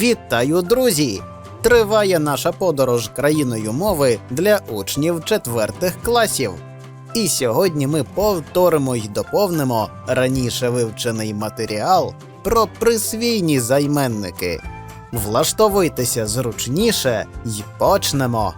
Вітаю, друзі! Триває наша подорож країною мови для учнів четвертих класів. І сьогодні ми повторимо й доповнимо раніше вивчений матеріал про присвійні займенники. Влаштовуйтеся зручніше й почнемо.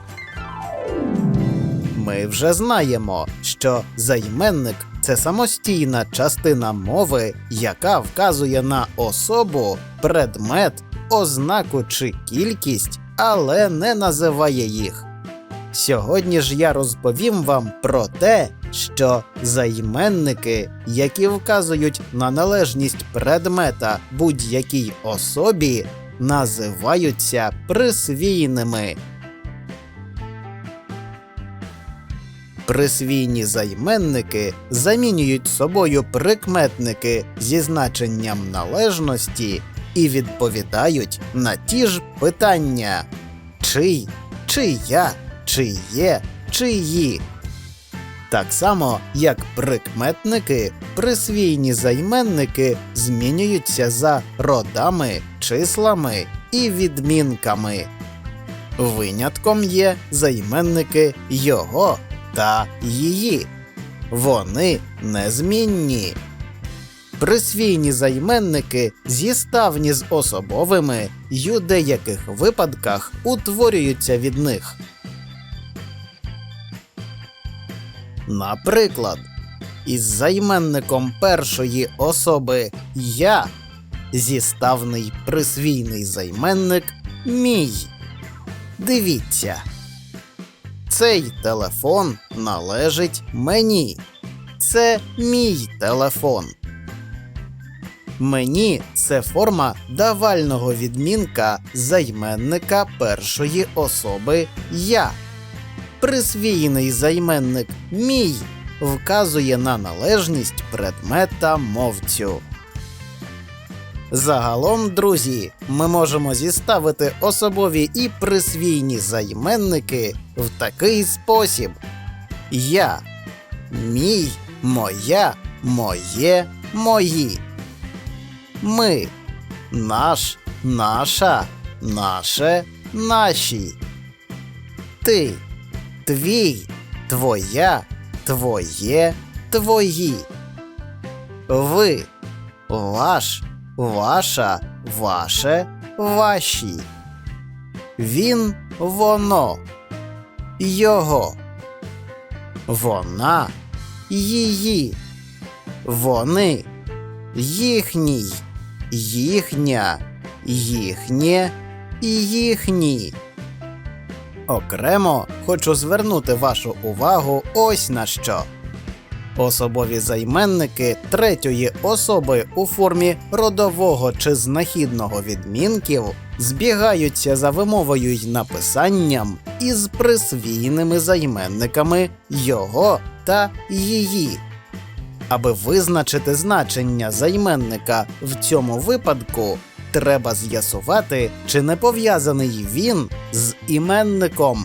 Ми вже знаємо, що займенник це самостійна частина мови, яка вказує на особу, предмет, ознаку чи кількість, але не називає їх. Сьогодні ж я розповім вам про те, що займенники, які вказують на належність предмета будь-якій особі, називаються присвійними. Присвійні займенники замінюють собою прикметники зі значенням належності і відповідають на ті ж питання: чий, чия, чиє, чиї. Так само, як прикметники, присвійні займенники змінюються за родами, числами і відмінками. Винятком є займенники його та її. Вони незмінні. Присвійні займенники зіставні з особовими й у деяких випадках утворюються від них. Наприклад, із займенником першої особи я зіставний присвійний займенник мій. Дивіться. Цей телефон належить мені. Це мій телефон. Мені це форма давального відмінка займенника першої особи я. Присвійний займенник мій вказує на належність предмета мовцю. Загалом, друзі, ми можемо зіставити особові і присвійні займенники в такий спосіб: я, мій, моя, моє, мої. Ми, наш, наша, наше, наші. Ти, твій, твоя, твоє, твої. Ви, ваш, ваша, ваше, ваші. Він, воно, його. Вона, її. Вони, їхній, їхня, їхнє і їхні. Окремо хочу звернути вашу увагу ось на що. Особові займенники третьої особи у формі родового чи знахідного відмінків збігаються за вимовою й написанням із присвійними займенниками його та її. Аби визначити значення займенника в цьому випадку, треба з'ясувати, чи не пов'язаний він з іменником.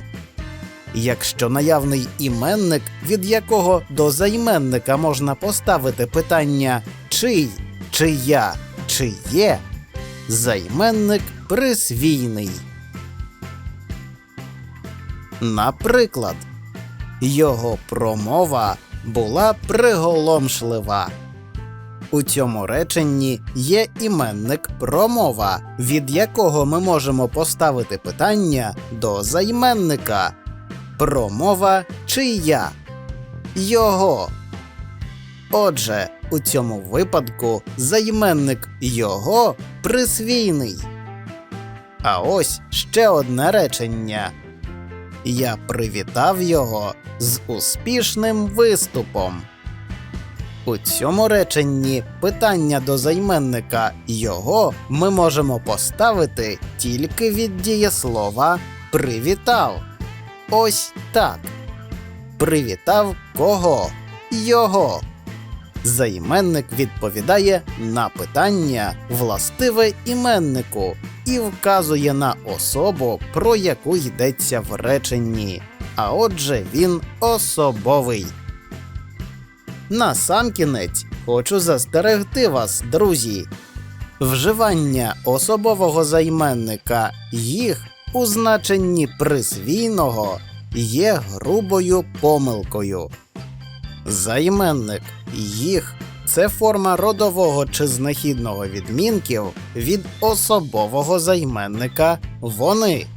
Якщо наявний іменник, від якого до займенника можна поставити питання чий, чия, чиє, займенник присвійний. Наприклад, його промова була приголомшлива. У цьому реченні є іменник промова, від якого ми можемо поставити питання до займенника. Промова чия? Його. Отже, у цьому випадку займенник його присвійний. А ось ще одне речення. Я привітав його з успішним виступом. У цьому реченні питання до займенника його ми можемо поставити тільки від дієслова привітав. Ось так. Привітав кого? Його. Займенник відповідає на питання властиве іменнику і вказує на особу, про яку йдеться в реченні. А отже, він особовий. Насамкінець хочу застерегти вас, друзі. Вживання особового займенника їх у значенні присвійного є грубою помилкою. Займенник їх це форма родового чи знахідного відмінків від особового займенника вони.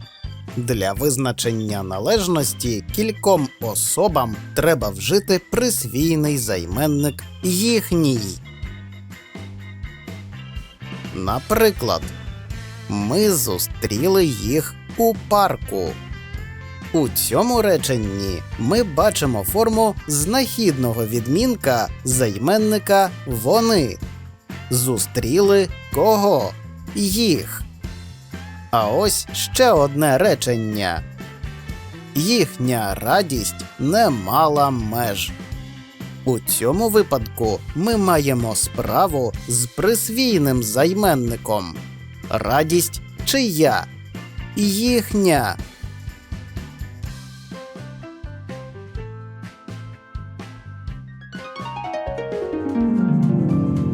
Для визначення належності кільком особам треба вжити присвійний займенник їхній. Наприклад, ми зустріли їх у парку. У цьому реченні ми бачимо форму знахідного відмінка займенника вони. Зустріли кого? Їх. А ось ще одне речення. Їхня радість не мала меж. У цьому випадку ми маємо справу з присвійним займенником. Радість чия? Їхня.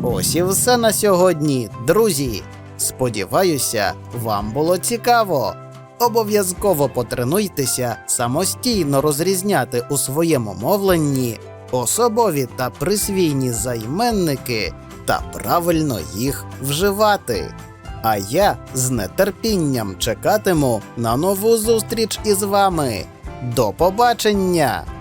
Ось і все на сьогодні, друзі. Сподіваюся, вам було цікаво. Обов'язково потренуйтеся самостійно розрізняти у своєму мовленні особові та присвійні займенники та правильно їх вживати. А я з нетерпінням чекатиму на нову зустріч із вами. До побачення!